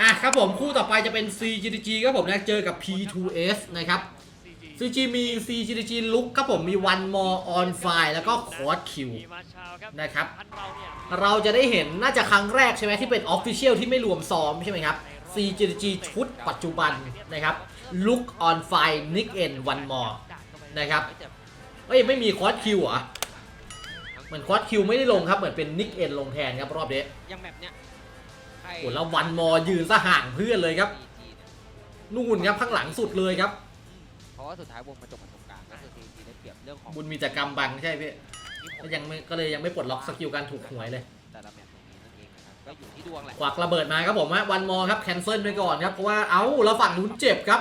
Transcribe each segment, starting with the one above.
อะครับผมคู่ต่อไปจะเป็น CGG ครับผมนะเจอกับ P2S นะครับ CG มี CGG ลุกครับผมมี One More On Fire แล้วก็ Quad Q นะครับ เราจะได้เห็นน่าจะครั้งแรกใช่ไหมที่เป็น Official ที่ไม่รวมซ้อมใช่ไหมครับ CGG ชุดปัจจุบันนะครับ Look on Fire Nick N One More นะครับเอ้ยไม่มี Quad Q เหรอเหมือน Quad Q ไม่ได้ลงครับเหมือนเป็น Nick N ลงแทนครับรอบนี้ยังแบบเนี้ย โอ้แล้ว One More ยืนซะห่างเพื่อนเลยครับนู่นครับข้างหลังสุดเลยครับเพราะว่าสุดท้ายวงมาจบกันตรงกลางก็คือทีทีได้เปรียบเรื่องของบุญมีแต่กำบังใช่พี่ที่ผก็ลยังไม่ก็เลยยังไม่ปลดล็อกสกิลการถูกหวยเลยแต่ละแมตช์ตรงนี้นั่นเองนะครับก็อยู่ที่ดวงแหละควักระเบิดมาครับผมว่าวันมอครับแคนเซิลไปก่อนครับเพราะว่าเอ้าแล้วฝั่งนู้นเจ็บครับ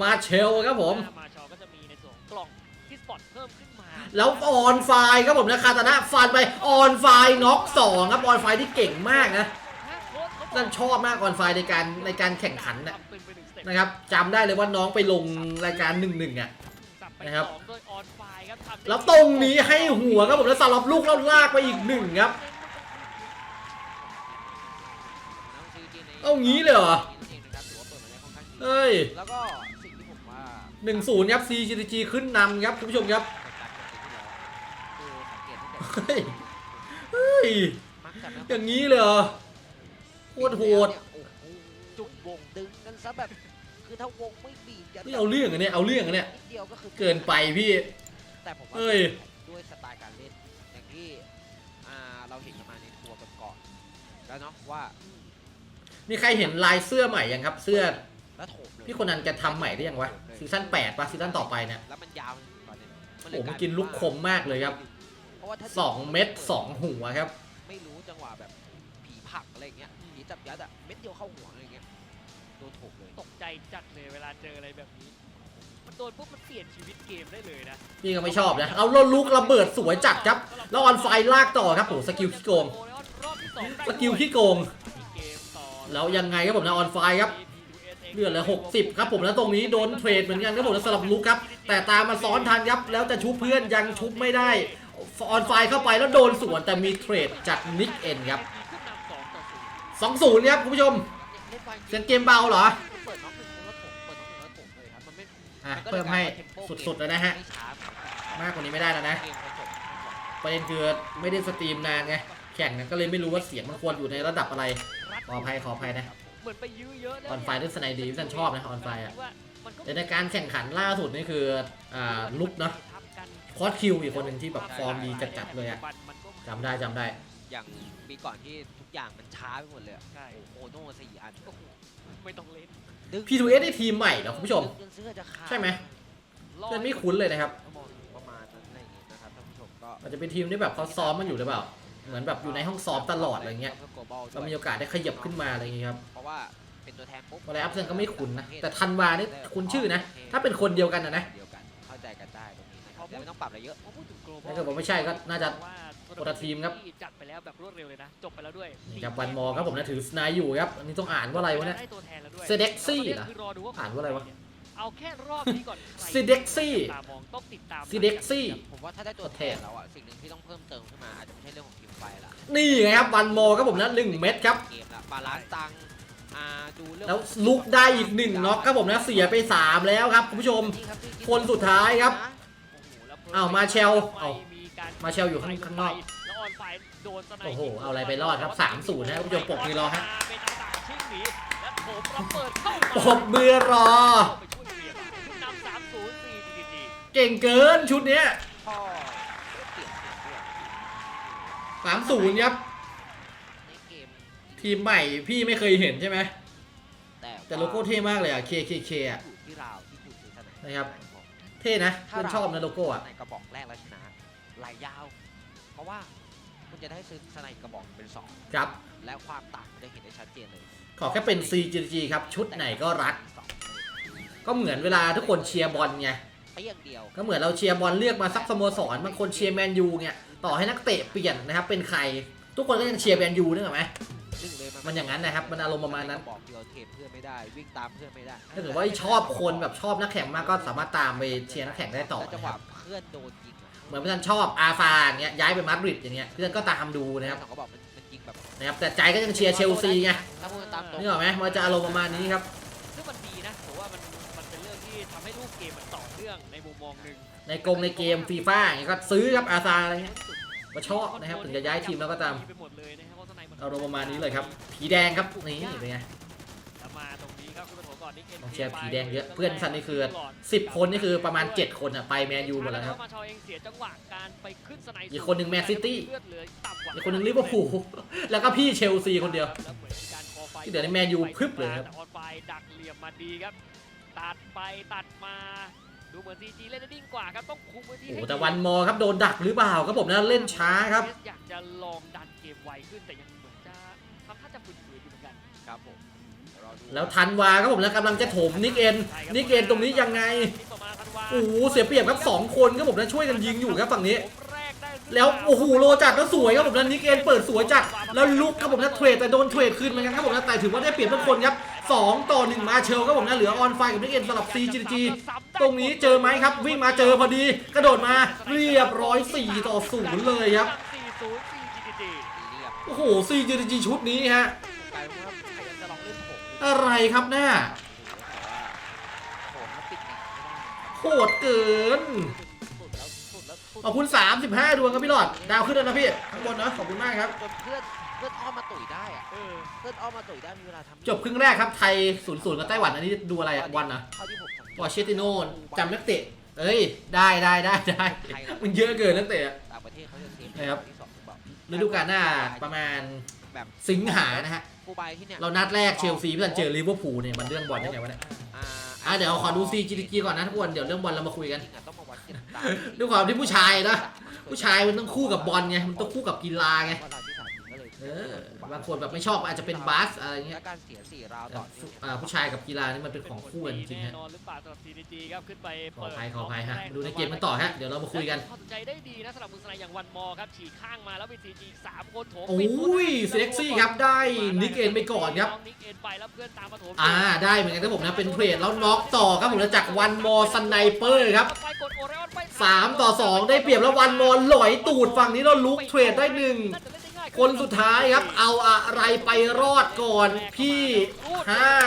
มาเชลครับผมมาเชลก็จะมีในส่วนของกล่องที่สปอตเพิ่มขึ้นมาแล้วออนไฟครับผมนะคาตานะฟันไปออนไฟน็อกสองครับออนไฟที่เก่งมากนะ นั่นชอบมากออนไฟในการในการแข่งขันนะนะครับจำได้เลยว่าน้องไปลงรายการหนึ่งหนึ่งอะนะครับแล้วตรงนี้ให้หัวครับผมแล้วสลับลูกแล้วลากไปอีกหนึ่งครับเอางี้เลยเหรอเอ้ยหนึ่งศูนย์ครับ CGG ขึ้นนำครับคุณผู้ชมครับเฮ้ยเฮ้ยอย่างนี้เลยเหรอ โคตรโหดโอ้โหจุกวงดึงกันซะแบบ คือถ้าวงไม่บีบกันนี่เอาเรื่องอันเนี้ยเอาเรื่องอันเนี้ยนิดเดียวก็คือ เกินไปพี่ แต่ผมว่าเอ้ย ด้วยสไตล์การเล่นอย่างที่อ่าเราเห็นกันมาในทัวร์กันก่อนแล้วเนาะว่ามีใครเห็นลายเสื้อใหม่ยังครับ เสื้อแล้วโถมเลยพี่คนนั้นจะทำใหม่ได้ยังวะซีซั่น8ป่ะซีซั่นต่อไปเนี่ย แล้วมันยาวตอนเนี้ยมันเลยโอ้โหลายมันกินลูกคมมากเลยครับ เพราะว่าถ้าสองเม็ดสองหัวครับ ไม่รู้จังหวะแบบผีผลักอะไรอย่างเงี้ย ผีจับยัดอะเม็ดเดียวเข้าหัวอะไรอย่างเงี้ยโดนโถมเลย ตกใจจัดเลยเวลาเจออะไรแบบนี้ มันโดนปุ๊บมันเปลี่ยนชีวิตเกมได้เลยนะพี่ก็ไม่ชอบนะ เอาแล้วลูกระเบิดสวยจัดครับ แล้วออนไฟลากต่อครับโหสกิลขี้โกงรอบที่สองได้สกิลขี้โกง เกมต่อแล้วยังไงครับผมนะออนไฟครับ เลือดเหลือ60 ครับผมแล้วตรงนี้โดนเทรดเหมือนกันครับผมแล้วสลับลุกครับ แต่ตามมาซ้อนทันครับ แล้วจะชุบเพื่อนยังชุบไม่ได้ ออนไฟเข้าไปแล้วโดนสวนแต่มีเทรดจากนิกเอ็นครับขึ้นนำสองต่ อศูนย์2-0ครับคุณผู้ชมเล่นไวจริงเสียงเกมเบาเหรอ เปิดน็อกหนึ่งแล้วโถมเปิดน็อกหนึ่งแล้วโถมเลยครับมันไม่อะนก็ลเพิ่ยมให้กลายเป็นว่า tempo สุดๆเลยนะฮะไม่ช้ามากกว่านี้ไม่ได้แล้วนะเกมกระจบประเด็นคือไม่ได้สตรีมนานไง แข่งกันก็เลยไม่รู้ว่าเสียงมันควรอยู่ในระดับอะไร ขออภัยขออภัยนะ เหมือนไปยื้อเยอะแล้วออนไฟด้วยสไนดีที่ฉันชอบนะออนไฟอะว่ามันก็แต่ในการแข่งขันล่าสุดนี่คืออ่าลุกเนาะทับกันคอสคิวอีกคนหนึ่งที่แบบฟอร์มดีจัดๆเลยอะมันก็จำได้จำได้ อย่างปีก่อนที่ทุกอย่างมันช้าไปหมดเลยอะใช่ โอ้โหโน่สี่อันโอ้โหไม่ต้องเล่นดึง P2S ได้ทีมใหม่เหรอคุณผู้ชม ดึงจนเสื้อจะขาดใช่ไหม รอเพื่อนไม่คุ้นเลยนะครับ ก็มองประมาณนั้นอะไรอย่างงี้นะครับท่านผู้ชมก็อาจจะเป็นทีมที่แบบเขาซ้อมมันอยู่หรือเปล่า เหมือนแบบอยู่ในห้องซ้อมตลอดอะไรเงี้ย พื่ global เรามีโอกาสได้ขยับขึ้นมาอะไรอย่างเงี้ยครับเพราะว่าเป็นตัวแทนปุ๊บอะไรอัพเซนก็ไม่คุ้นนะ แต่ทันวานี่คุ้นชื่อนะ ถ้าเป็นคนเดียวกันนะนะ เดียวกันเข้าใจกันได้ตรงนี้นะครับแต่ไม่ต้องปรับอะไรเยอะพอพูดถึง global ถ้าเกิดว่าไม่ใช่ก็น่าจะว่า คนละทีมครับ จัดไปแล้วแบบรวดเร็วเลยนะ จบไปแล้วด้วยนี่ครับวันมอครับผมนะถือสไนด์อยู่ครับ อันนี้ต้องอ่านว่าอะไรวะเนี่ยได้ตัวแทนแล้วด้วย Sedexy เหรอคือรอดูว่าอ่านว่าอะไรวะเอาแค่รอบนี้ก่อนใคร Sedexy ตามองต้องติดตาม Sedexy ผมว่าถ้าได้ตัวแทโอเคนแล้วอะสิ่งหนึ่งที่ต้องเพิ่มเติมขึ้นมาอาจจะไม่ใช่เรื่องของทีมไฟละนี่ไงครับวันมอครับผมนะหนึ่งเม็ดครับเกมละบาลานซ์ตังค์อ่าดูเรื่องแล้วลุกได้อีกหนึ่งน็อกครับผมนะเสียไปสามแล้วครับคุณผู้ชม คนสุดท้ายครับอ้าวมาเชลเอา มาเชลอยู่ข้างข้างนอกแล้วออนไฟโดนสไนโอ้โหเอาอะไรไปรอดครับ3-0นะคุณผู้ชมปรบมือรอฮะเป็นต่างๆชิ่งหนีและโถมระเบิดเข้าปรบมือรอเข้าไปช่วยเปลี่ยนขึ้นนำสามศูนย์สี่ดีดีเก่งเกินชุดเนี้ยพ่อเปลี่ยนเปลี่ยนด้วยสามศูนย์ครับในเกมทีมใหม่พี่ไม่เคยเห็นใช่ไหมแต่แต่โลโก้เท่มากเลยอะ KKK อะอยู่ที่เราที่อยู่ที่สนามนะครับ เท่นะเพื่อนชอบนะโลโก้อะในกระบอกแรกแล้วชนะ ไหลยาว เพราะว่าคุณจะได้ซื้อสไนกระบอกเป็นสองครับ และความต่างมันจะเห็นได้ชัดเจนเลยขอแค่เป็น CGG ครับ ชุดไหนก็รักสองก็เหมือนเวลาทุกคนเชียร์บอลไงเปี้ยงเดียวก็เหมือนเราเชียร์บอลเลือกมาสักสโมสรบางคนเชียร์แมนยูเนี่ยต่อให้นักเตะเปลี่ยนนะครับเป็นใคร ทุกคนก็ยังเชียร์แมนยูนึกออกไหมซึ่งเลยมันอย่างนั้นนะครับมันอารมณ์ประมาณนั้นกบอกเดียวเทรดเพื่อนไม่ได้วิ่งตามเพื่อนไม่ได้ถ้าเกิดว่าชอบคนแบบชอบนักแข่งมากก็สามารถตามไปเชียร์นักแข่งได้ต่อแล้วจังนะหควะรับเพื่อนโดนยิงอะเห มือนเพื่อนชอบอาฟาอย่างเงี้ยย้ายไปมาดริดอย่างเงี้ยเพื่อนก็ตามดูนะครับสองกระบอกมันมันยิงแบบนะครับแต่ใจก็ยังเชียร์เชลซีไงถ้าพูดตามตรงนี่หรอกไหมมันจะอารมณ์ประมาณนี้ครับซึ่งมันดีนะผมว่ามันมันเป็นเรื่องที่ทำให้รูปเกมมันต่อเนื่องในมุมมองหนึ่งในกรงในเกมฟีฟ่าอย่างเงี้ยก็ซื้อครับอาซาอะไรเงี้ยก็ชอบนะครับถึงจะย้ายทีมแล้วก็ตามไปหมดเลยนะครับเพราะข้างในมันอารมณ์ประมาณนี้เลยครับผีแดงครับนี่เป็นไงแล้ว มาตรงนี้ครับคุณผู้ชมก่อนนิกเอ็นกองเชียร์ผีแดงเยอะเพื่อนสันนี่คือ 10 คนนี่คือประมาณ 7 คนอะไปแมนยูหมดแล้วครับมาชอเองเสียจังหวะการไปขึ้นสไนด์อีกคนหนึ่งแมนซิตี้เลือดเหลือต่ำกว่าอีกคนหนึ่งลิเวอร์พูลแล้วก็พี่เชลซีคนเดียวแล้วเหมือนมีการคอไฟที่เหลือในแมนยูพรึบเลยครับแต่ออนไฟดักเหลี่ยมมาดีครับตัดไปตัดมาดูเหมือนซีจีเล่นได้นิ่งกว่าครับต้องคุมพื้นที่โอ้โหให้แต่วันมอครับโดนดักหรือเปล่าครับผมนะเล่นช้าครับอยากจะลองดันเกมไวขึ้นแต่ยังเหมือนจะทำท่าจะฝืนๆอยู่เหมือนกันครับผมรอดู แล้วทันวาครับผมนะกำลังจะโถมนิกเอ็นนิกเอ็นตรงนี้ยังไงโอ้โหเสียเปรียบครับสองคนครับผมนะช่วยกันยิงอยู่ครับฝั่งนี้ แล้วโอ้โหโลจัดแล้วสวยครับผมนะนิกเอ็นเปิดสวยจัดแล้วลุกครับผมนะเทรดแต่โดนเทรดคืนเหมือนกันครับผมนะแต่ถือว่าได้เปรียบทุกคนครับสองต่อหนึ่งมาเชลครับผมนะเหลือออนไฟกับนิกเอ็นสลับซีจีจีตรงนี้เจอไหมครับวิ่งมาเจอพอดี กระโดดมาเรียบร้อย 4 ต่อ 0 เลยครับ4-0 4เรียบโอ้โหซีจีจีชุดนี้ฮะ อะไรครับหน้าผมแล้วปิดหนีไม่ได้โหดเกินสุดแล้วสุดแล้วสุดขอบคุณ 35 ดวงครับพี่หลอด ดาวขึ้นแล้วนะพี่ ข้างบนนะขอบคุณมากครับจนเพื่อนเพื่อนอ้อมมาตุ๋ยได้อะเออเพื่อนอ้อมมาตุ๋ยได้มีเวลาทำจบครึ่งแรกครับ ไทย0-0กับไต้หวัน อันนี้ดูอะไรอะวันนะเท่าที่ผมสังเกตปอร์เชติโนจำนักเตะ เอ้ย ได้ได้ได้ได้มันเยอะเกินนักเตะอะต่างประเทศเขาจะเซฟนะครับที่สองหรือเปล่าฤดูกาลหน้าประมาณแบบสิงหานะฮะ กูบายที่เนี่ยเรานัดแรกเชลซีพี่ตันเจอลิเวอร์พูลเนี่ยมันเรื่องบอลได้ไงวะเนี่ยอ่าอะเดี๋ยวขอดูซีจีจีก่อนนะทุกคนเดี๋ยวเรื่องบอลเรามาคุยกันจริงๆอะต้องมาวัดกันตามด้วยความที่ผู้ชายนะผู้ชายมันต้องคู่กับบอลไงมันต้องคู่กับกีฬาไงว่า เราที่สามก็เลยเออบางคนแบบไม่ชอบอาจจะเป็นบาสอะไรเงี้ยและการเสียสี่ราวแต่ต่อเนื่องอ่าผู้ชายกับกีฬานี่มันเป็นของคู่กันจริงๆแน่ฮะนอนหรือเปล่าสำหรับ CDG ครับขึ้นไปขอเปิอดภัยขออภัยฮะแรกดูในเกมกันต่อฮะ เดี๋ยวเรามาคุยกันตัดสินใจได้ดีนะสำหรับมือสไนอย่างวันมอครับฉีกข้างมาแล้วเป็น CG สามคนโถมโอ้ปิดมุมยเซ็กซี่ครับ ได้นิกเอ็นไปก่อนครับนิกเอ็นไปแล้วเพื่อนตามมาโถมอ่า ได้เหมือนกันครับผมนะ เป็นเทรดแล้วน็อกต่อครับผมนะจากวันมอสไนเปอร์ครับ ไปกดโอเรออนไปสามต่อสองได้เปรียบแล้ววันมอหลอยตูดฝั่งนี้เราลุกเทรดได้หนึ่ง น่าจะเล่นได้ง่าย คนสุดท้ายครับ เอาอะไรไปรอดก่อนพี่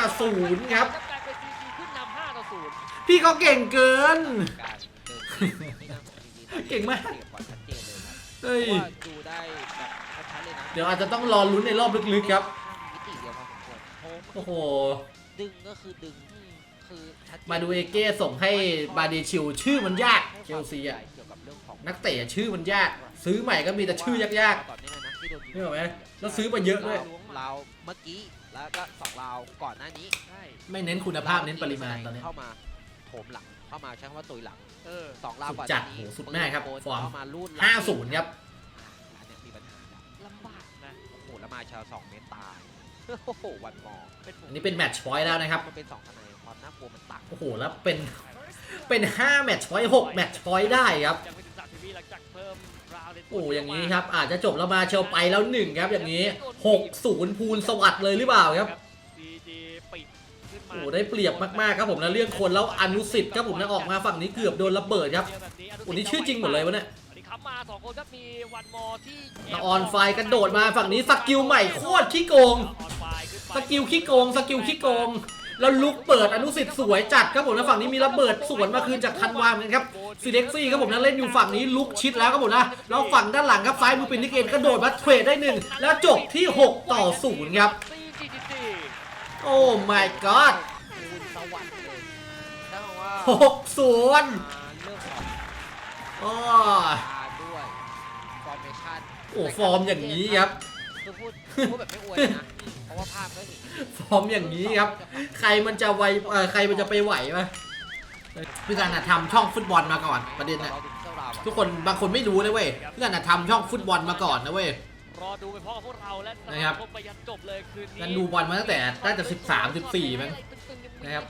50 ครับกลายเป็น CG ขึ้นนำ5ต่อ0พี่เขาเก่งเกินการเดินทางนี่นะของ CG เก่งมากเปรียบกว่าชัดเจนเลยครับเฮ้ยเพราะว่าดูได้แบบชัดๆเลยนะเดี๋ยวอาจจะต้องรอลุ้นในรอบลึกๆครับมิติเดียวพอสมควรโค้งโอ้โหดึงก็คือดึงคือชัดเจนมาดูเอเก้ส่งให้บาเดชิลชื่อมันยากเชลซีอะเกี่ยวกับเรื่องของนักเตะชื่อมันยาก ซื้อใหม่ก็มีแต่ชื่อยากก่อ นนี้เลยนะที่โดนยิงนึกออกไหมแล้วซื้อมาเยอะด้วย เราเมื่อกี้แล้วก็สองเราวก่อนหน้านี้ใช่ๆไม่เน้นคุณภาพเน้นปริมาณตอนนี้เข้ามาโถมหลังเข้ามาใช้คำว่าตุยหลังเออสองราวก่อนสุดจัดหน้านี้โหสุดมากครับปืนฟอร์ม เข้ามาลูดหลัง 50 ครับ ร้านเนี่ยมีปัญหาแล้วลำบากนะโอ้โหแล้วมาชาวสองเมตรตายโอ้โหวันมองเป็นผมอันนี้เป็นแมตช์พอยต์แล้วนะครับ มันเป็นสองคะแนนความน่ากลัวมันต่างโอ้โห แล้วเป็น เป็น 5 แมตช์พอยต์6แมตช์พอยต์ได้ครับ ยังไม่ถึงสามทีวีหลังจากเพิ่มราวเลน โอ้อย่างนี้ครับ อาจจะจบแล้วมาเชลไปแล้ว1ครับ อย่างนี้6-0พูนสวัสดิ์เลยหรือเปล่าครับซีจีปิดขึ้นมาโอ้ได้เปรียบมากๆครับผมนะเรื่องคนแล้วอนุสิทธิ์ครับผมนะออกมาฝั่งนี้เกือบโดนระเบิดครับโอ้นี่ชื่อจริงหมดเลยวะเนี่ยอันนี้ขับมาสองคนครับมีวันมอที่แล้วออนไฟกระโดดมาฝั่งนี้สกิลใหม่โคตรขี้โกง ออนไฟขึ้นไปสกิลขี้โกง สกิลขี้โกง แล้วลุกเปิดอนุสิทธิ์สวยจัดครับผมนะฝั่งนี้มีระเบิดสวนมาคืนจากคันวาเหมือนกันครับซีเด็กซี่ครับผมนะเล่นอยู่ฝั่งนี้ลุกชิดแล้วครับผมนะแล้วฝั่งด้านหลังครับซ้ายมือเป็นนิกเกนกระโดดมาเทรดได้หนึ่งแล้วจบที่ 6 ต่อ 0 ครับซีจีจีจีโอ้ my god คูณสวัสดิ์เลยถ้าบอกว่า6 0อ่าเรื่องของอ้อตาด้วยฟอร์เมชั่นโอ้ฟอร์มอย่างนี้ครับคือพูดพูดแบบไม่อวยนะเพราะว่าภาพก็เห็นฟอร์มอย่างนี้ครับ ใครมันจะไวเอ่อใครมันจะไปไหววะพี่กันนะทำช่องฟุตบอลมาก่อนประเด็นนะราดูเจ้าเราอะทุกคนบางคนไม่รู้เลยเว้ยพี่กันนะทำช่องฟุตบอลมาก่อนนะเว้ย รอดูไปพร้อมกับพวกเราและนะครับชมไปยันจบเลยคืนนี้กันดูบอลมาตั้งแต่น่าจะ13 14มั้ง นะครับ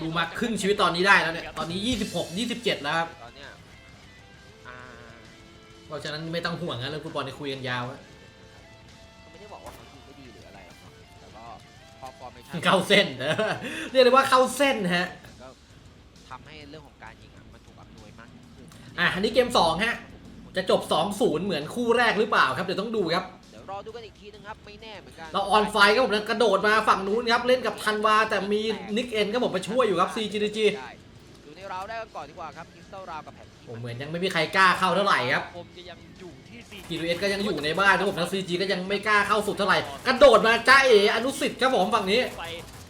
ดูมาครึ่งชีวิตตอนนี้ได้แล้วเนี่ย ตอนนี้ 26 27 แล้วครับ ตอนเนี้ยอ่าเพราะฉะนั้นไม่ต้องห่วงนะเรื่องฟุตบอลในยคุยกันยาวอะ พอฟอร์เมชั่นเข้าเส้นเออเรียกได้ว่าเข้าเส้นฮะก็ทำให้เรื่องของการยิงอะมันถูกอำนวยมากยิ่งขึ้นอะอันนี้เกม2ฮะจะจบ 2-0 เหมือนคู่แรกหรือเปล่าครับเดี๋ยวต้องดูครับเดี๋ยวรอดูกันอีกทีนึงครับไม่แน่เหมือนกันเราออนไฟครับผมแล้วกระโดดมาฝั่งนู้นครับเล่นกับทันวาแต่มีนิกเอ็นก็ผมมาช่วยอยู่ครับ CGG ได้ดูในเราได้กันก่อนดีกว่าครับคริสตัลราวกับแผนที่ผมเหมือนยังไม่มีใครกล้าเข้าเท่าไหร่ครับผมจะยังอยู่ ที่ซี GDS ก็ยังอยู่ในบ้านครับผมแล้ว CG ก็ยังไม่กล้าเข้าสุดเท่าไหร่กระโดดมาจ้าเออนุสิทธิ์ครับผมฝั่งนี้ไป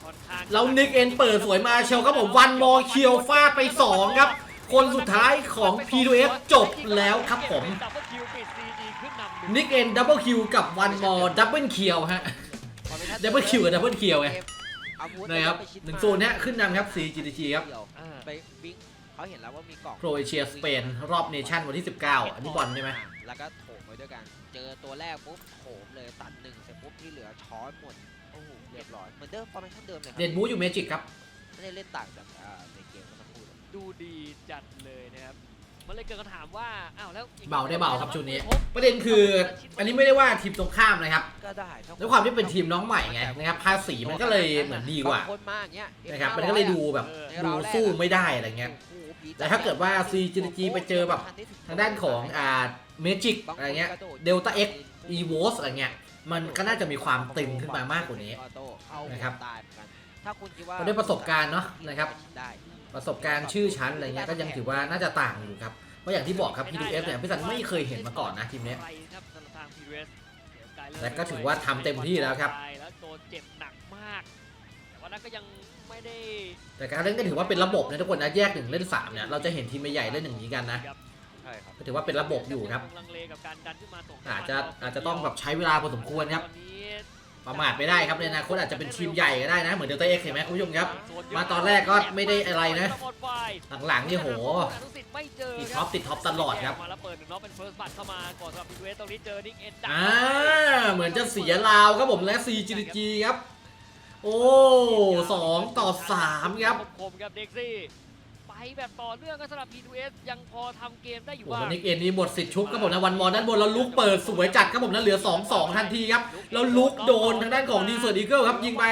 ค่อนข้านิกเอ็นเปิดสวยมาเชลครับผมวันมอเคียวฟาดไป 2 ครับ คนสุดท้ายของ P2F จบแล้วครับผมนิกเอ็นดับเบิลคิวกับวันมอดับเบิลเคียวฮะดับเบิลคิวกับดับเบิลเคียวไงนะครับหนึ่งโซนนี้ขึ้นนำครับ CGG ครับ เดี่ยวอ่าไปวิ่งเขาเห็นแล้วว่ามีกล่องโครเอเชียสเปนรอบเนชั่นวันที่ 19 อันนี้บอลใช่ไหมแล้วก็โถมไว้ด้วยกัน เจอตัวแรกปุ๊บโถมเลยตัดหนึ่งเสร็จปุ๊บที่เหลือช้อนหมดโอ้โหเรียบร้อยเหมือนเดิมฟอร์เมชั่นเดิมเลยครัเดนบูอยู่เมจิกครับไม่ได้เล่นต่างจากอ่าในเกมเมื่อสักครู่เลยดูดีจัดเลยนะครับมันเลยเกิดคำถามว่าอ้าวแล้วอีกเบาได้เบาครับชุดนี้พบประเด็นคือ อันนี้ไม่ได้ว่าทีมตรงข้ามนะครับก็ได้ถ้ด้วยความที่เป็นทีมน้องใหม่ไงนะครับภาษีมันก็เลยเหมือนดีกว่าบงคนมาอย่างเงี้ยนะครับมันก็เลยดูแบบดูสู้ไม่ได้อะไรเงี้ยโอ้โหผี แต่ถ้าเกิดว่า CGG ไปเจอแบบทางด้านของอ่าเมจิกอะไรเงี้ยเดลต้าเอ็กอีโวสอะไรเงี้ยมันก็น่าจะมีความตึงขึ้นมามากกว่านี้ออโต้เข้านะครับตายเหมือนกันถ้าคุณคิดว่าเพราะด้วยประสบการณ์เนอะนะครับได้ประสบการณ์ชื่อชั้นอะไรเงี้ยก็ยังถือว่าน่าจะต่างอยู่ครับเพราะอย่างที่บอกครับ P2F เนี่ยพี่สันไม่เคยเห็นมาก่อนนะทีมเนี้ยใครครับสำหรับทาง PWS และก็ถือว่าทำเต็มที่แล้วครับแล้วโดนเจ็บหนักมาก แต่ว่านั้นก็ยังไม่ได้แต่การเล่นก็ถือว่าเป็นระบบนะทุกคนนะแยกหนึ่งเล่นสามเนี่ยเราจะเห็นทีมใหญ่ๆเล่นอย่างนี้กันนะใช่ครับก็ถือว่าเป็นระบบอยู่ครับลังเลกับการดันขึ้นมาส่งอาจจะอาจจะต้องแบบใช้เวลาพอสมควรครับตอนนี้ประมาทไม่ได้ครับในอนาคตอาจจะเป็นทีมใหญ่ก็ได้นะ เหมือนเดลต้าเอ็กเห็นไหมคุณผู้ชมครับ มาตอนแรกก็ไม่ได้อะไรนะ หลังๆนี่โหไม่เจอติดคท็รัอบปติดท็อปตลอดครับมาแล้วเปิดหนึ่งน็อกเป็นเฟิร์สบัตเข้ามาก่อนสำหรับพีเวสตรงนี้เจอนิกเอ็นอ่าเหมือนจะเสียลาวครับผมและ CGG ครับ โอ้สองต่อสามครับคมๆครับเด็กซี่ไปแบบต่อเนื่องก็สำหรับ P2S ยังพอทำเกมได้อยู่โอ้บ้างแล้วนิกเอ็นนี่หมดสิทธิ์ชุบครับผมนะวันมอด้านบนแล้วลุกเปิดสวยจัดครับผมนะเหลือ 2-2 ทันทีครับแล้วลุกโดนทางด้านของดีเซอร์ดีเกิลครับยิงไป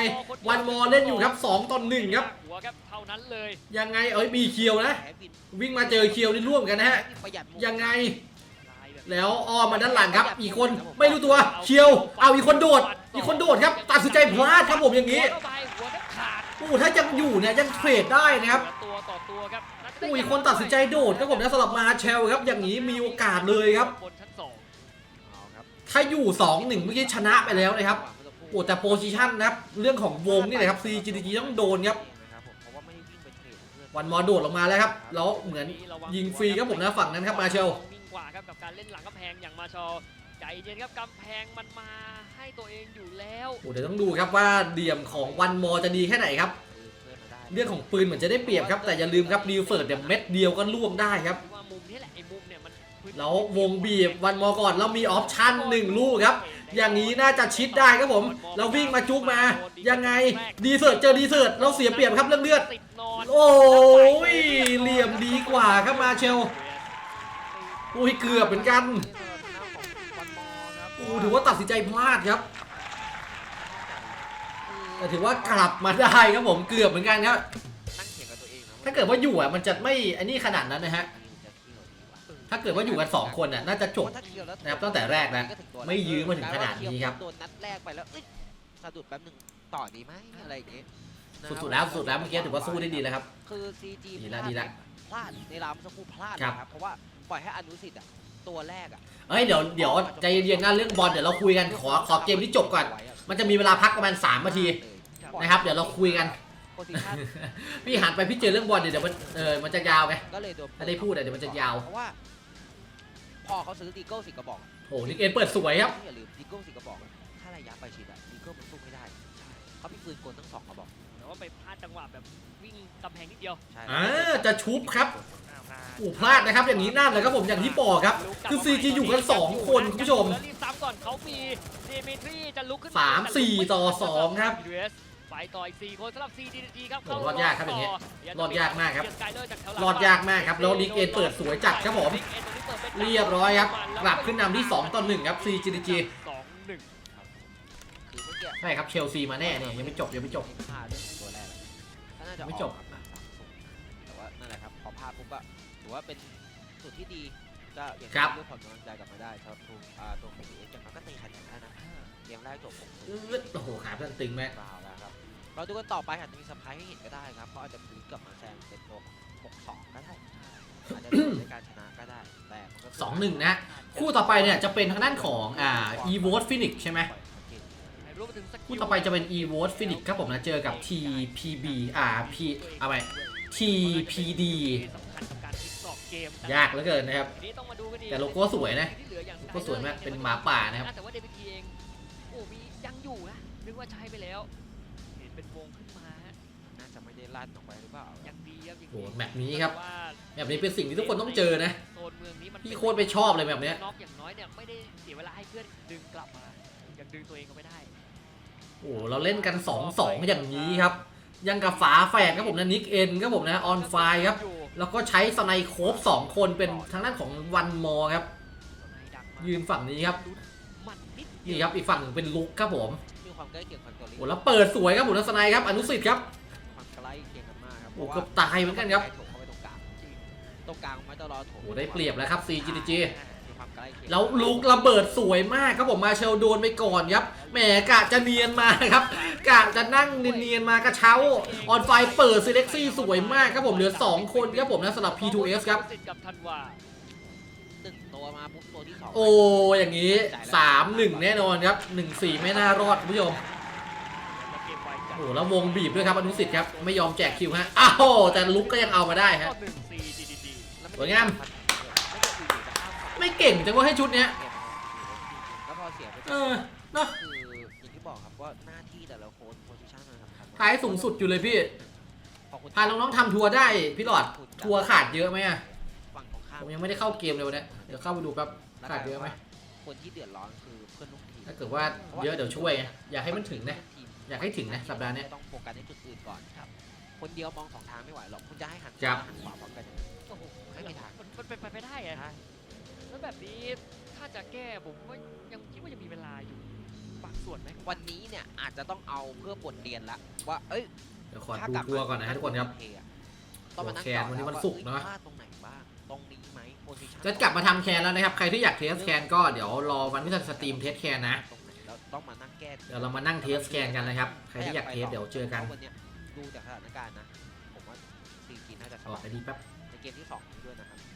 วันมอเล่นอยู่ครับ2ต่อ1ครับหัวครับเท่านั้นเลยยังไงเอ้ยมีเคียวนะแพ้วินวิ่งมาเจอเคียวนี่ร่วมกันนะฮะประหยัดมุมยังไงลาย แบบแล้วอ้อมมาด้านหลังครับ อีกคนไม่รู้ตัวเคียว เอาอีกคนโดด อีกคนโดดครับตัดสินใจพลาดครับผมอย่างนี้หัวเข้าไปหัวแทบขาดโอ้ถ้ายังอยู่เนี่ยยังเทรดได้นะครับเหลือตัวต่อตัวครับน่าจะได้โอ้ยคนตัดสินใจโดดครับผมนะสำหรับมาเชลครับอย่างนี้มีโอกาสเลยครับบนชั้นสองเอาครับถ้าอยู่ 2-1 เมื่อกี้ชนะไปแล้วนะครับโอ้แต่โพซิชันนะครับเรื่องของวงนี่แหละครับ CGG ต้องโดนครับนะครับผมเพราะว่าไม่ได้วิ่งไปเทรดเพื่อนวันมอโดดลงมาแล้วครับแล้วเหมือนยิงฟรีครับผมนะฝั่งนั้นครับมาเชล วิ่งกว่าครับกับการเล่นหลังกำแพงอย่างมาชอใจเย็นครับกำแพงมันมาให้ตัวเองอยู่แล้วโอ้เดี๋ยวต้องดูครับว่าเดี่ยมของวันมอจะดีแค่ไหนครับปืนเพื่อนมาได้เรื่องของปืนเหมือนจะได้เปรียบครับ แต่อย่าลืมครับดีเฟิร์ดเนี่ยเม็ดเดียวก็ล่วงได้ครับว่ามุมนี้แหละไอ้มุมเนี่ยมันพื้นแล้ววงบีบวันมอก่อนแล้วมีออปชั่นหนึ่งลูกครับ อย่างนี้น่าจะชิดได้ครับผมแล้ววิ่งมาจุกมา ยังไงดีเซิร์ตเจอดีเซิร์ตเราเสียเปรียบครับเรื่องเลือดติดนอนโอ้ยเหลี่ยมดีกว่าครับมาเชล อุ้ยเกือบเหมือนกันวันมอครับโอ้ถือว่าตัดสินใจพลาดครับ แต่ถือว่ากลับมาได้ครับผมเกือบเหมือนกันครับนั่งเถียงกับตัวเองนะถ้าเกิดว่าอยู่อะมันจะไม่อันนี้ขนาดนั้นนะฮะจะเที่ยวดีวะถ้าเกิดว่าอยู่กันสองคนอะน่าจะจบถ้าเที่ยวแล้วนะครับตั้งแต่แรกนะก็ถึงตัวแล้วไม่ยื้อมาถึงขนาดนี้ครับโดนนัดแรกไปแล้วเอ้ยสะดุดแป๊บหนึงต่อดีไหมอะไรอย่างเงี้ยนะครับสุดๆแล้วสุดๆแล้วเมื่อกี้ถือว่าสู้ได้ดีแล้วครับ คือ CG ดีละดีละพลาดในราวเมื่อสักครู่พลาดครับนะครับเพราะว่า ปล่อยให้อนุสิทธิ์อะตัวแรกอะเอ้ยเดี๋ยวเดี๋ยวใจเย็นๆนะเรื่องบอลเดี๋ยวเราคุยกันขอขอเกมที่จบก่อน มันจะมีเวลาพักประมาณ3นาทีนะครับ เดี๋ยวเราคุยกันโพซิชั่นพี่หันไปพี่เจอเรื่องบอลเดี๋ยวเดี๋ยวมันเออมันจะยาวไงก็เลยโดนถ้าได้พูดอะเดี๋ยวมันจะยาวเพราะว่าพอเขาซื้อดีเกิลสิกระบอกอะโอ้นิกเอ็นเปิดสวยครับอย่าลืมดีเกิลสิกระบอกอะถ้าระยะไปชิดอะดีเกิลมันสู้ไม่ได้ใช่เขามีปืนกลทั้งสองกระบอกแต่ว่าไปพลาดจังหวะแบบวิ่งกำแพงนิดเดียวใช่อ่าจะชุบครับอ้าวนะ โอ้พลาดนะครับอย่างนี้นั่นเลยครับผมอย่างที่บอกครับ คือ CG อยู่กัน 2 คนคุณผู้ชมแล้วรีบซ้ำก่อนเขามีเดมิทรีจะลุกขึ้นสามสี่ต่อสองครับไปต่ออีก4คนสำหรับ CGG ครับโอ้รอดยากครับอย่างงี้ต่รอดยากมากครับเกียร์สกายเลอร์จากแถวหลังรอดยากมากครับแล้วนิกเอ็นเปิดสวยจัดครับผมนิกเอ็นตรงนี้เปิดเป็นเรียบร้อยครับกลับขึ้นนำที่ 2ต่อ1ครับ CGG สองหนึ่งคือเมื่อกี้ใช่ครับเชลซีมาแน่เนี่ยยังไม่จบยังไม่จบเห็นพลาดเรื่องของตัวแรกอะก็น่าจะไม่จบ ถือว่าเป็นสุดที่ดีก็อย่างครับเรื่องความกำลังใจกลับมาได้สำหรับตัวอ่าตัวของเอจังก็ตีขันอย่างนั้นนะเกมแรกจบ6โอ้โหขาเพื่อนตึงแม่เปล่าแล้วครับ เราดูกันต่อไปอาจจะมีสไพรส์ให้เห็นก็ได้ครับเพราะอาจจะพลิกกลับมาแซงเป็นตัว6-2 ก็ได้ อาจจะเป็นในการชนะก็ได้ แต่มันก็คืสองหนึ่งนะ คู่ต่อไปเนี่ยจะเป็นทางด้านของอ่า e v o t Phoenix ใช่ไหมรวมไปถึงสกิลคู่ต่อไปจะเป็น e v o t Phoenix ครับผมนะ เจอกับ TPB อ่า P เอาไป TPD เกมยากเหลือเกินนะครับ ทีนี้ต้องมาดูกันอีกแต่โลโก้สวยนะ ที่เหลืออย่างโลโก้สวยมากเป็นหมาป่านะครับ แต่ว่าเดวิดเองโอ้มียังอยู่นะนึกว่าใช้ไปแล้วเห็นเป็นวงขึ้นมาฮะน่าจะไม่ได้ลั่นออกไปหรือเปล่ายังดีครับยังโอ้ดีโหแบบนี้ครับ ว่าแบบนี้เป็นสิ่งที่ทุกคนต้องเจอนะ โซนเมืองนี้มันพี่โคตรไปชอบเลยแบบเนี้ย น็อกอย่างน้อยเนี่ยไม่ได้เสียเวลาให้เพื่อนดึงกลับมายังดึงตัวเองก็ไม่ได้โอ้โหเราเล่นกัน2-2อย่างนี้ครับ ยังกับฝาแฝดครับผมนะนิกเอ็นครับผมนะออนไฟครับ แล้วก็ใช้สไนโคบ2คนเป็นทางด้านของวันมอครับ ยืนฝั่งนี้ครับมันนิดนี่ครับอีกฝั่งหนึ่งเป็นลุกครับผมมีความใกล้เคียงกันตัวลิโอ้แล้วเปิดสวยครับผมนะสไนครับ อนุสิทธิ์ครับความใกล้เคียงกันมากครับโอ้เกือบตายเหมือนกันครับโถมเข้าไปตรงกลางตรงกลางไม่ต้องรอโถมโอ้ได้เปรียบแล้วครับ CGG มีค แล้วลุกระเบิดสวยมากครับผมมาเชลโดนไปก่อนครับแหมกะจะเนียนมาครับกะจะนั่งเนียนๆมากระเช้าออนไฟเปิดซีเล็กซี่สวยมากครับผมเหลือ 2 คนครับผมนะสำหรับ P2S ครับสิทธิ์กับธันวาหนึ่งตัวมาปุ๊บตัวที่สองโอ้อย่างนี้ 3-1 แน่นอนครับ 1-4 ไม่น่ารอดคุณผู้ชมแล้วเกมไวจัดโอ้แล้ววงบีบด้วยครับอนุสิทธิ์ครับ ไม่ยอมแจกคิวฮะอ้าวแต่ลุกก็ยังเอามาได้ฮะก็หนึ่งสี่ GDD แล้วสวยงามไม่ ไม่เก่งจังว่าให้ชุดเนี้ย แล้วพอเสียไปเออเนาะคืออย่างที่บอกครับว่าหน้าที่แต่ละคนโพสิชันมันสำคัญท้ายสูงสุดอยู่เลยพี่พอคุณพาน้องๆทำทัวร์ได้ พี่หลอด ทัวร์ขาดเยอะไหมอะฝั่งของข้ามผมยังไม่ได้เข้าเกมเลยวันเนี้ยเดี๋ยวเข้าไปดูแป๊บขาดเยอะไหมคนที่เดือดร้อนคือเพื่อนลูกทีมถ้าเกิดว่าเยอะเดี๋ยวช่วยไงอยากให้มันถึงนะทีมอยากให้ถึงนะสัปดาห์เนี้ยต้องโฟกัสในจุดอื่นก่อนครับ คนเดียวมองสองทางไม่ไหวหรอกคุณจะให้หันครับซ้ายหันขวาพร้อมกันยังไงโอ้โหไม่มีทางมันมันเป็นไปไม่ได้อะใช่ แล้วแบบนี้ถ้าจะแก้ผมว่ายังคิดว่ายังมีเวลาอยู่บางส่วนไหมวันนี้เนี่ยอาจจะต้องเอาเพื่อบทเรียนละว่าเอ้ยเดี๋ยวขอถ้าดูกลับทัวร์ก่อนนะฮะทุกคนครับโอเอะต้องมานั่งแคนวันนี้วันศุกร์เนอะ พลาดตรงไหนบ้างตรงนี้ไหมโพซิชั่นจะกลับมาทำแคนแล้วนะครับ ใครที่อยากเทสแคนก็เดี๋ยวรอวันที่จะสตรีมเทสแคนนะ ตรงไหนแล้วต้องมานั่งแก้เดี๋ยวเรามานั่งเทสแคนกันนะครับ ใครที่อยากเทสเดี๋ยวเจอกัน พราะวันเนี้ยดูจากสถานการณ์นะ ผมว่าซีจีน่าจะชออกนะไปดีแป๊บในเกมที่สองนี้ด้วยนะครับอ่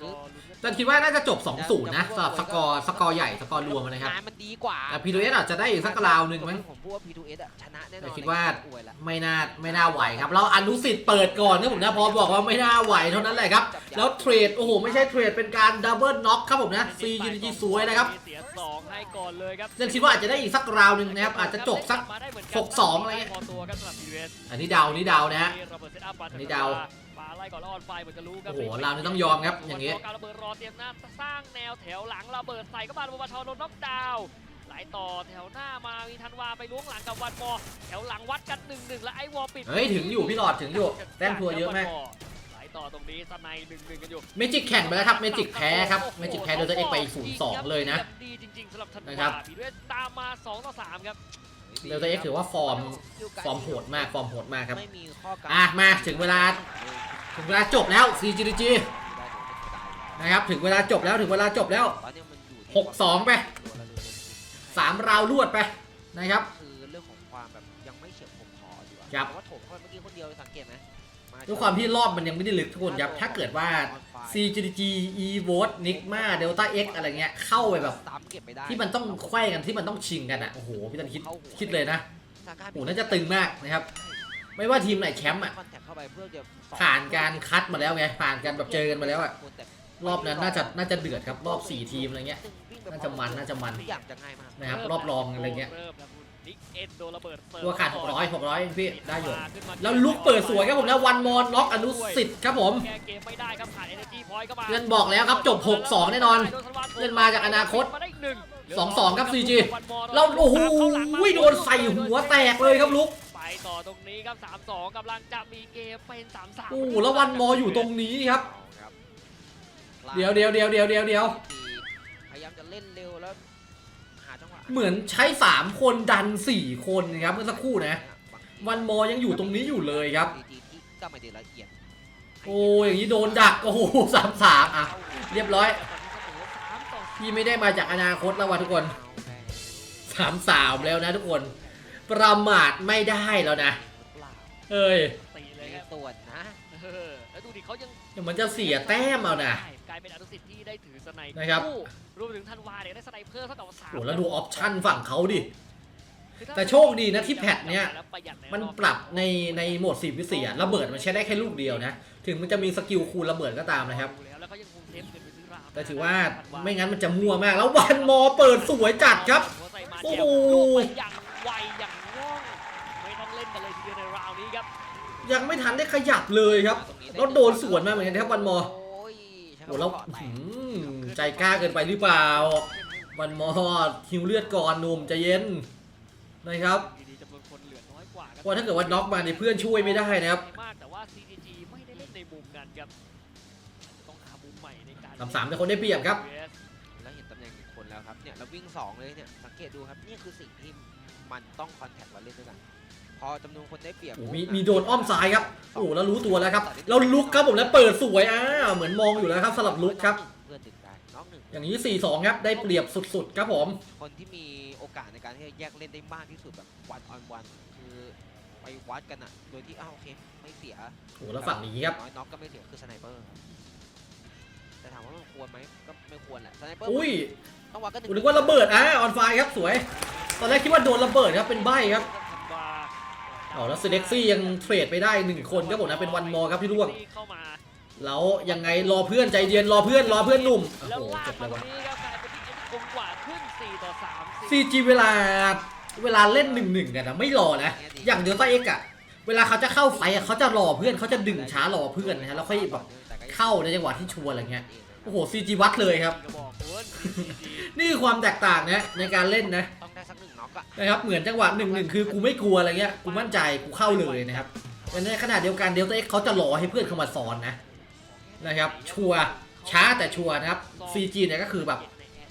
าต้องรอลุ้นกันแต่คิดว่าน่าจะจบ 2-0 นะสำหรับสกอร์สกอร์ใหญ่สกอร์รวมนะครับงานมันดีกว่าแต่ P2S อาจจะได้อีกสักราวหนึ่งมั้งผมพูดว่า P2S อะชนะแน่นอนแต่คิดว่าอวยละไม่น่าไม่น่าไหวครับแล้วอนุสิทธิ์เปิดก่อนนะผมนะพอบอกว่าไม่น่าไหวเท่านั้นแหละครับ แล้วเทรดโอ้โห ไม่ใช่เทรดเป็นการดับเบิลน็อกครับผมนะ CGG สวยนะครับเสียสองให้ก่อนเลยครับยังคิดว่าอาจจะได้อีกสักราวหนึ่งนะครับอาจจะจบสักหกสองอะไรเงี้ยพอตัวครับสำหรับ PVS อันนี้เดาอันนี้เดานะฮะระเบิดเซตอัพมาจากนี่เดาปา ไล่ก่อนแล้วออนไฟเหมือนจะรู้ครับโอ้โหราวนี้ต้องยอมครับอย่างงี้ นี้การระเบิดรอเตรียมหน้าสร้างแนวแถวหลังระเบิดใส่เข้ามาระเบิดมาชอโดนน็อกดาวน์ไหลต่อแถวหน้ามามีธันวาไปล้วงหลังกับวันมอแถวหลังวัดกันหนึ่งหนึ่งแล้วไอ้วอลปิดเฮ้ยถึงอยู่พี่หลอดถึงอยู่แต้มทัวร์เยอะมากไหลต่อตรงนี้สไนหนึ่งหนึ่งกันอยู่ เมจิกแข่งไปแล้วครับเมจิกแพ้ครับเมจิกแพ้โดยตัวเองไป0-2เลยนะ ดีจริงๆสำหรับธันนะครับ วาผีด้วยตามมา2ต่อ3ครับเดลต้าเอ็กถือว่าฟอร์มฟอร์มโหดมากฟอร์มโหดมากครับ ไม่มีข้อกัอะมาถึงเวลา ถึงเวลาจบแล้ว CGG นะครับถึงเวลาจบแล้วถึงเวลาจบแล้ว 6-2 ไป 3 ราวลวดไปนะครับคือเรื่องของความแบบยังไม่เฉียบคมพอดีกว่าครับแต่ว่าโถมเข้าไปเมื่อกี้คนเดียวสังเกตไหมด้วยความที่รอบมันยังไม่ได้ลึกทุกคนครับ ถ้าเกิดว่า CGG e v o t Nigma Delta X อะไรเงี้ยเข้าไปแบบตามเก็บไปได้ที่มันต้องไขว้กันที่มันต้องชิงกันอะโอ้โหพี่ตันคิดคิดเลยนะซาก้าโอ้โหน่าจะตึงมากนะครับ ไม่ว่าทีมไหนแชมป์อะคอนแทคเข้าไปเพื่อจะสอผ่านการคัดมาแล้วไง ผ่านการแบบเจอกันมาแล้วอะแต่รอบนั้นน่าจะน่าจะเดือดครับ รอบ 4 ทีมอะไรเงี้ย น่าจะมันน่าจะมันทุกอย่างจะง่ายมากนะครับรอบรองอะไรเงี้ยเริ่มแล้วคุณนิกเอ็นโดนระเบิดเสิร์ฟตัวขาด600 600เองพี่ได้อยู่ขึ้นมาแล้วลุกเปิดสวยครับผมแล้ววันมอนล็อกอนุสิทธิ์ครับผมแก้เกมไม่ได้ครับขาด energy point เข้ามาเพื่อนบอกแล้วครับจบ 6-2 แน่นอนเล่นมาจากอนาคตมาได้อีกหนึ่ง2-2 ครับ CG แล้วโอ้โหโดนใส่หัวแตกเลยครับลุกไป ต่อตรงนี้ครับ 3-2กำลังจะมีเกมเป็น3-3โอ้โหแล้ววันมออยู่ตรงนี้ครับครับ เดี๋ยวเดี๋ยวเดี๋ยวเดี๋ยวเดี๋ยวเดี๋ยวพยายามจะเล่นเร็วแล้วหาจังหวะเหมือนใช้ 3 คนดัน 4 คนนะครับเมื่อสักครู่นะ วันมอยังอยู่ตรงนี้อยู่เลยครับ ดีๆที่ก็ไม่ได้ละเอียดโอ้อย่างนี้โดนดักโอ้โหสามสามอะ เรียบร้อยพี่ไม่ได้มาจากอนาคตแล้วว่ะทุกคนสามสามแล้วนะทุกคน ประมาทไม่ได้แล้วนะเปล่าเอ้ย ตีเลยมีครับส่วนนะเออแล้วดูดิเขายังเดี๋ยวมันจะเสียแต้มเอานะใช่กลายเป็นอนุสิทธิ์ที่ได้ถือสไนเปอนะครับ รวมไปถึงธันวาเนี่ยได้สไนเปอร์เท่ากับสามโอ้แล้วดูออปชั่นฝั่งเขาดิ คือถ้าแต่โชคดีนะที่แพทเนี่ยแล้วประหยัดใมันรอบปรับในในโหมด4วิเศษระเบิดมันใช้ได้แค่ลูกเดียวนะ ถึงมันจะมีสกิลคูณระเบิดก็ตามนะครับดูแล้วแล้วก็ยังคงเซฟเงินไปซื้อรามแต่ถือว่าไม่งั้นมันจะมั่วมาก แล้ววันมอเปิดสวยจัดครับ หัวใส่มาโอ้เดียโหวลูกไปอย่างไวอย่างง่องไม่ต้องเล่นกันเลยทีเดียวในราวนี้ครับ ยังไม่ทันได้ขยับเลยครับแล้วโดนสวนมาเหมือนกันครับวันมอโอ้ยใช้โอ้คำแล้วว่าเกาะแตกหืมใจกล้าเกินไปหรือเปล่า วันมอฮิวเลือดก่อนหนุ่มใจเย็นนะครับอยู่ดีจำนวนคนเหลือน้อยกว่าครัเพราะถ้าเกิดว่าน็อกมาเนี่ยเพื่อนช่วยไม่ได้นะครับมากแต่ว่า CTG ไม่ได้เล่นในมุมกันครับต้องหามุมใหม่ในการสามสามแต่คนได้เปรียบครับแล้วเห็นตำแหน่งหนึ่งคนแล้วครับเนี่ยเราวิ่งสองเลยเนี่ยสังเกตดูครับนี่คือสิ่งที่มันต้องคอนแทคเราเล่นด้วยกัน พอจำนวนคนได้เปรียบโอ้ปุ๊บมีนะมีโดนอ้อมซ้ายครับโอ้แล้วรู้ตัวแล้วครับแล้วลุกครับผมแล้วเปิดสวยอ้าวเหมือนมองอยู่แล้วครับสลับลุกครับเพื่อนดึงได้น้องหนึ่งอย่างนี้ 4-2 ครับ ได้เปรียบสุดๆ ครับผม คนที่มีโอกาสในการที่จะแยกเล่นได้มากที่สุดแบบวันออนวันคือไปวัดกันอะโดยที่อ้าวโอเคไม่เสียโอ้แล้วฝั่งนี้ครับ น้อยน็อกก็ไม่เสียคือสไนเปอร์ครับแต่ถามว่ามันควรไหมก็ไม่ควรแหละสไนเปอร์อุ้ยต้องวัดกันหนึ่กูนึกว่าระเบิดอะออนไฟครับสวย ตอนแรกคิดว่าโดนระเบิดครับ เป็นใบครับ อ๋อแล้วเซเล็กซี่ยังเทรดไปได้หนึ่งคนครับผมนะเป็นวันมอครับที่ร่วงเข้ามาแล้วยังไงรอเพื่อนใจเย็นรอเพื่อนรอเพื่อนหนุ่มโอ้แล้วโหลากเจ็บมาเลยตรงวะนี้ครับกลายเป็นที่เอ็นคงกว่าขึ้น4ต่อ3ซีจีเวลาเวลาเล่นหนึ่งหนึ่งกันนะไม่รอนะอย่างเดลต้าเอ็กอะเวลาเขาจะเข้าไฟอะเขาจะรอเพื่อนเขาจะดึงช้ารอเพื่อนนะฮะแล้วค่อยแบบเข้าในจังหวะที่ชัวร์อะไรเงี้ยโอ้โหซีจีวัดเลยครับก็บอกเวิร์ด CTG นี่คือความแตกต่างนะในการเล่นนะต้ องได้สักหนึ่งน็อกอะนะครับเหมือนจังหวะหนึ่งหนึ่งคือกูไม่กลัวอะไรเงี้ยกูมั่นใจกูเข้าเลยนะครับแต่ในขณะเดียวกันเดลต้าเอ็กเขาจะรอให้เพื่อนเข้ามาซ้อนนะนะครับชัวร์ช้าแต่ชัวร์นะครับ CG เนี่ยก็คือแบบ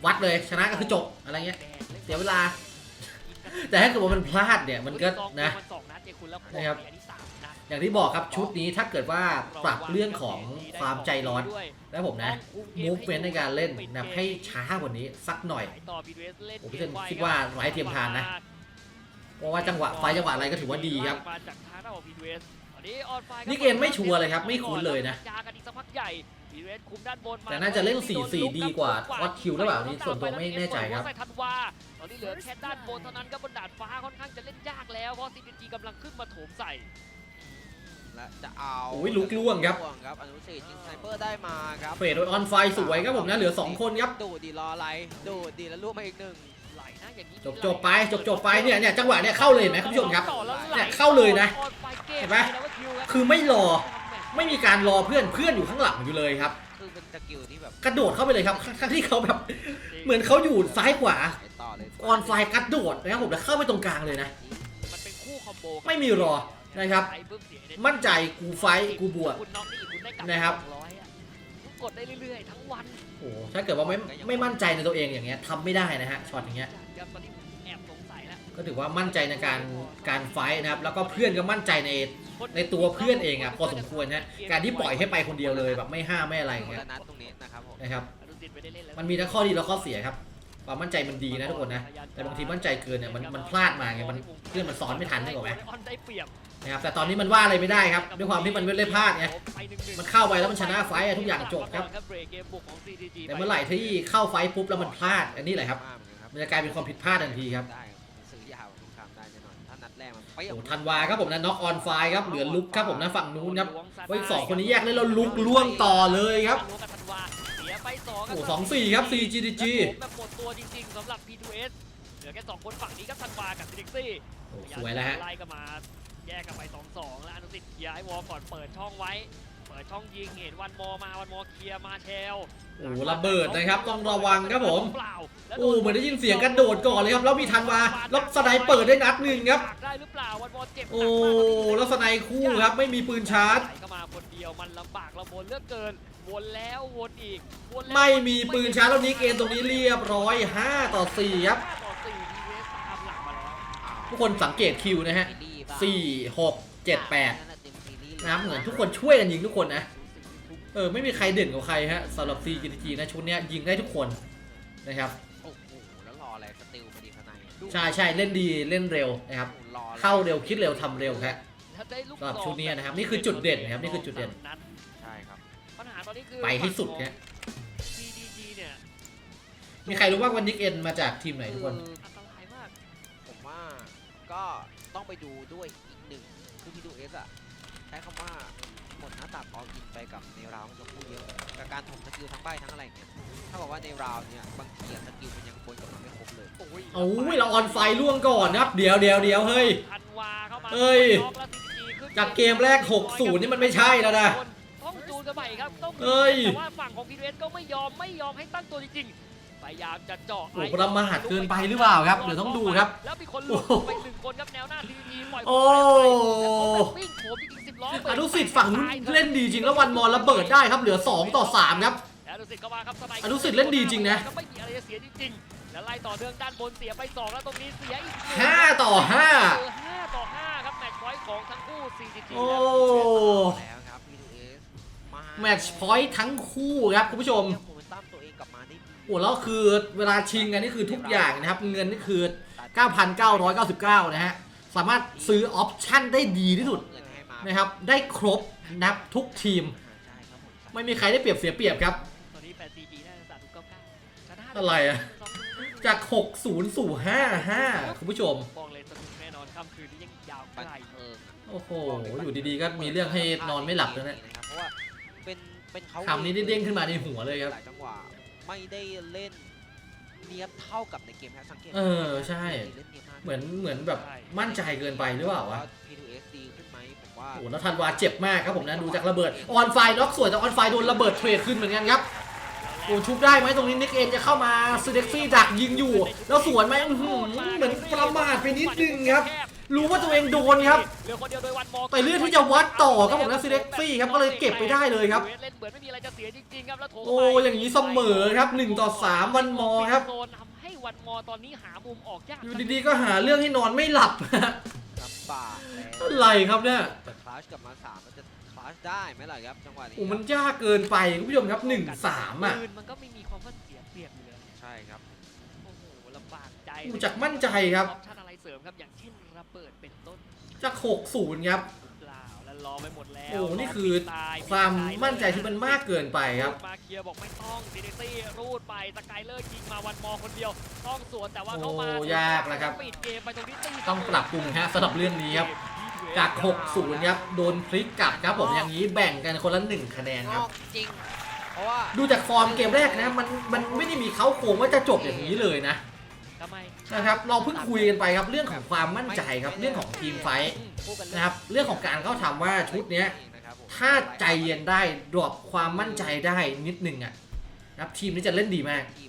วัดเลยชนะก็คือจบอะไรเงี้ยเสียเวลา แต่ถ้าเกิดว่ามันพลาดเนี่ยมันก็นะมันสองนัดเจคุณแล้วนะครับ อย่างที่บอกครับชุดนี้ถ้าเกิดว่าปรับเรื่องของความใจร้อนแล้วผมนะ movement ในการเล่นนะให้ช้ากว่านี้สักหน่อยต่อ BDS เล่นผมคิดว่าไร้เทียมทานนะ เพราะว่าจังหวะไฟจังหวะอะไรก็ถือว่าดีครับนี่เกมไม่ชัวร์เลยครับ ไม่คุ้นเลยนะแต่น่าจะเล่น 4-4 ดีกว่า Hot Kill หรือเปล่านี่ส่วนตัวไม่แน่ใจครับทันวาตอนนี้เหลือแค่ด้านบนเท่านั้นก็บนดาดฟ้าค่อนข้างจะเล่นยากแล้วเพราะ CTG กำลังขึ้นมาโถมใส่ และจะเอาโอ้ยลุกล่วงครับ ล่วงครับอนุสิตยิงสไนเปอร์ได้มาครับเฟดโดยออนไฟสวยครับผมนะเหลือ 2 คนครับ ดูดดีรออะไรดูดดีแล้วลูกมาอีกหนึ่งไหลนะอย่างนี้จบจบไปจบจบไปเนี่ยเนี่ยจังหวะเนี่ยเข้าเลยเห็นไหมคุณผู้ชมครับต่อแล้วไหเนี่ยเข้าเลยนะออนไฟกเห็นไหมแล้วก็คิวรับคือไม่รอไม่มีการรอเพื่อนเพื่อนอยู่ข้างหลังอยู่เลยครับ คือเป็นสกิลที่แบบกระโดดเข้าไปเลยครับทั้งๆที่เขาแบบ เหมือนเขาอยู่ซ้ายขวาไปต่อเลยออนไฟกระโดดนะครับผมแล้วเข้าไปตรงกลางเลยนะ มันเป็นคู่คอมโบกันไม่มีรอ นะครับไปปุ๊บเสียเด็ดมั่นใจกูไฟท์กูบวกคุณน็อกนี่คุณได้กลับนะครับสองร้อยอะคุณกดได้เรื่อยๆทั้งวันโอ้โหถ้าเกิดว่าไม่ไม่มั่นใจในตัวเองอย่างเงี้ยทำไม่ได้นะฮะช็อตอย่างเงี้ยครับตอนนี้ผมแอบสงสัยแล้วก็ถือว่ามั่นใจในการการไฟท์นะครับ แล้วก็เพื่อนก็มั่นใจในในตัวเพื่อนเองอะพอสมควรนะการที่ปล่อยให้ไปคนเดียวเลยแบบไม่ห้ามไม่อะไรอย่างคนเงี้ยละนัดตรงนี้นะครับผมนะครับอนุสิทธิ์ไม่ได้เล่นแล้วมันมีทั้งข้อดีและข้อเสียครับ ความมั่นใจมันดีนะทุกคนนะ แต่บางทีมั่นใจเกินเนี่ยมันมันพลาดมาไงมันเพื่อนมันซ้อนไม่ทันใช่ไหมออนได้เปรียบนะครับแต่ตอนนี้มันว่าอะไรไม่ได้ครับด้วยความที่มันไม่ได้พลาดไงไปหงๆมันเข้าไปแล้วมันชนะไฟท์อะทุกอย่างจบครับเบรกเกมบุกของ CTG แต่เมื่อไหร่ที่เข้าไฟท์ปุ๊บแล้วมันพลาดอันนี้แหละครับมากเหมือนกันครับมันจะกลายเป็นความผิดพลาดทันทีครับได้ครับซื้อยาวสงครามได้แน่นอนถ้านัดแรกมันเปรี้ยโอ้วธันวาครับผมนะน็อกออนไฟครับเหลือลุกครับผมนะฝั่งนู้นครับไว้อีกสองคนนี้แยกเล่นแล้วลุกล่วงต่อเลยครับ ล้วงกับธันวาเสียไปสองโอ้สองสี่ครับ CGDG แบบหมดตัวจริงๆสำหรับ P2S เหลือแค่สองคนฝั่งนี้ก็ธันวากับซิลิกซี่โอ้สวยแล้วฮะไล่กันมาแยกกันไป2-2แล้วอนุสิทธิ์เคลียร์ไอ้วอลก่อนเปิดช่องไว้ เปิดช่องยิงเห็นวันมอมาวันมอเคลียร์มาเชลโอ้ระเบิดนะครับต้องระวังครับผมเปล่าแล้วโอ้เหมือนได้ยินเสียงกระโดดก่อนเลยครับแล้วมีธันวาแล้วสไนเปิดได้นัดหนึ่งครับได้หรือเปล่าวันมอเจ็บหนักโอ้มากแล้วสไนคู่ครับไม่มีปืนชาร์จไหลก็มาคนเดียวมันลำบากลำบนเหลือกเกิน วนแล้ววนอีกวนแล้วไม่มีปืนชาร์จแล้วนิกเองตรงนี้เรียบร้อย 5 ต่อ 4 ครับ ห้าต่อสี่ DVS ตามหลังมาแล้วทุกคนสังเกตคิวนะฮะซีรีส์ป่ะ4 6 7 8นั่นน่ะเต็มซีรีส์ลยนะครับเหมือนทุกคนช่วยกันยิงทุกคนนะสเออ ไม่มีใครเด่นกว่าใครฮะสำหรับ CGG นะชุดเนี้ยยิงได้ทุกคนนะครับ โอ้โหแล้วรออะไรสติลพอดีข้างในดูใช่ใช่เล่นดีเล่นเร็วนะครับโอ้โหรออะไรเข้าเร็วคิดเร็วทำเร็วครับ แล้วได้ลูกสำหรับดอกชุดนี้นะครับนี่คือจุดเด่นนะครับนี่คือจุดเด่น นัด นนี้คือไปให้สุดเนี่ย CDG เนี่ยมีใครรู้ว่าวันนิกเอ็นมาจากทีมไหนทุกคนคืออันตรายมาก ผมว่าก็ต้องไปดูด้วยอีกหนึ่งคือ P2S อะใช้คำว่าหมดหน้าตักออกกินไปกับในราวจะพูดเยอะกับการถมสกิลทั้งใบทั้งอะไรอย่างเงี้ยถ้าบอกว่าในราวเนี่ยบางทีอะสกิลมันยังคนกับมันไม่ครบเลยโอ้ยโอ้ยเราออนไฟล่วงก่อนนะครับ เดี๋ยวเดี๋ยวเดี๋ยวเฮ้ยธันวาเข้ามาเอ้ยน็อกแล้ว CDG ขึ้นจากเกมแรก 60 นี่มันไม่ใช่แล้วนะต้องจู นกันใหม่ครับต้องเอ้ยแต่ว่าฝั่งของ P2S ก็ไม่ยอมไม่ยอมให้ตั้งตัวจริงๆพยายามจะเจาะโอ้ประมาทเกินไปหรือเปล่าครับเดี๋ยวต้องดูครับแล้วมีคนหลุดโอ้โหไปหนึ่งคนครับแนวหน้า CDG ปล่อยโอ้ แล้วเขาแบบวิ่งโผล่จริงๆสิบล้ออนุสิทธิ์ฝั่งนู้นเล่นดีจริงแล้ววันมอลระเบิดได้ครับเหลือ 2 ต่อ 3 ครับ แล้วอนุสิทธิ์ก็มาครับสไนอนุสิทธิ์เล่นดีจริงนะ ก็ไม่มีอะไรจะเสียจริงๆแล้วไล่ต่อเนื่องด้านบนเสียไปสองแล้วตรงนี้เสียอีกหนึ่ง 5 ต่อเออห้าต่อห้าครับแมตช์พอยต์ของทั้งคู่ CGG 5โอ้ แล้วครับ P2S มา แมตช์พอยต์ทั้งคู่ครับคุณผู้ชมโมเมนตัมตัวเองกลับมาได้ดีโอ้แล้วคือเวลาชิงกันนี่คือทุกอย่างนะครับ เงินนี่คือ 9,999 นะฮะ สามารถซื้อออปชั่นได้ดีที่สุดเงินให้มานะครับ ได้ครบนับทุกทีมใช่ครับผมไม่มีใครได้เปรียบเสียเปรียบครับตอนนี้แฟน CG ได้สามทุกเก้าเก้าชนะอะไรอะจาก 60 สู่ 55 คุณผู้ชมบอกเลยสนุกแน่นอนค่ำคืนนี้ยังยาวไกบันลเทิงอะโอ้โห อยู่ดีๆ ก็มีเรื่องให้นอนไม่หลับแล้วเนี่ยนะครับ เพราะว่าเป็นเป็นเขาคำนี้ได้เด้งขึ้นมาในหัวเลยครับหลายจังหวะไม่ได้เล่นเนียบเท่ากับในเกมแฮสังเกตเออใช่เล่นเนียบมากเหมือนเหมือนแบบมั่นใจเกินไปหรือเปล่าวะ P2S ดีขึ้นไหมผมว่าโอ้โหแล้วธันวาเจ็บมากครับผมนะดูจากระเบิดออนไฟน็อกสวยแต่ออนไฟโดนระเบิดเทรดขึ้นเหมือนกันครับโอ้ชุบได้ไหมตรงนี้นิกเอ็นจะเข้ามาซูเด็กซี่ดักยิงอยู่ แล้วสวนไหมอื้อหือเหมือนประมาทไปนิดนึงครับ รู้ว่าตัวเองโดนครับเหลือคนเดียวโดยวันมอแต่เลือกที่จะวัดต่อครับผมนะซีเล็กซี่ครับก็เลยเก็บไปได้เลยครับเล่นเหมือนไม่มีอะไรจะเสียจริงๆครับแล้วโถมโอ้อย่างนี้เสมอครับ1ต่อ3วันมอครับโซนทำให้วันมอตอนนี้หามุมออกยากอยู่ดีๆก็หาเรื่องให้นอนไม่หลับลำบากแล้วอะไรครับเนี่ยแต่คลาสกลับมาสามมันจะคลาสได้ไหมล่ะครับจังหวะนี้โอ้มันยากเกินไปคุณผู้ชมครับ1 3อะปืนมันก็ไม่มีความว่าเสียเปรียบอยู่แล้วใช่ครับโอ้โหลำบากใจดูจากมั่นใจครับออปชั่นอะไรเสริมครับอย่างเช่น ระเบิดเป็นต้นจาก60ครับเปล่าแล้วรอไปหมดแล้วโอ้นี่คือตายความมั่นใจที่มันมากเกินไปครับมาเคลียร์บอกไม่ต้องซีนิตี้รูดไปสกายเลอร์ยิงมาวันมอคนเดียวต้องสวนแต่ว่าเขามาโอ้ยากแล้วครับปิดเกมไปตรงนี้ตีต้องปรับปรุงฮะสำหรับเรื่องนี้ครับจาก 60 ครับ โดนพลิกกลับครับผมอย่างนี้แบ่งกันคนละ 1 คะแนนงครัอบกจริง เพราะว่าดูจากฟอร์มเกมแรกนะ มันมันไม่ได้มีเขาโครงว่าจะจบอย่างนี้เลยนะ ทำไมนะครับเราเพิ่งคุยกันไปครับเรื่องของความมั่นใจครับเรื่องของทีมไฟท์อืมพูดกันเรื่องนะครับเรื่องของการเข้าทำว่าชุดเนี้ยนะครับผมถ้าใจเย็นได้ดรอปความมั่นใจได้นิดนึงอะนะครับทีมนี้จะเล่นดีมากทีม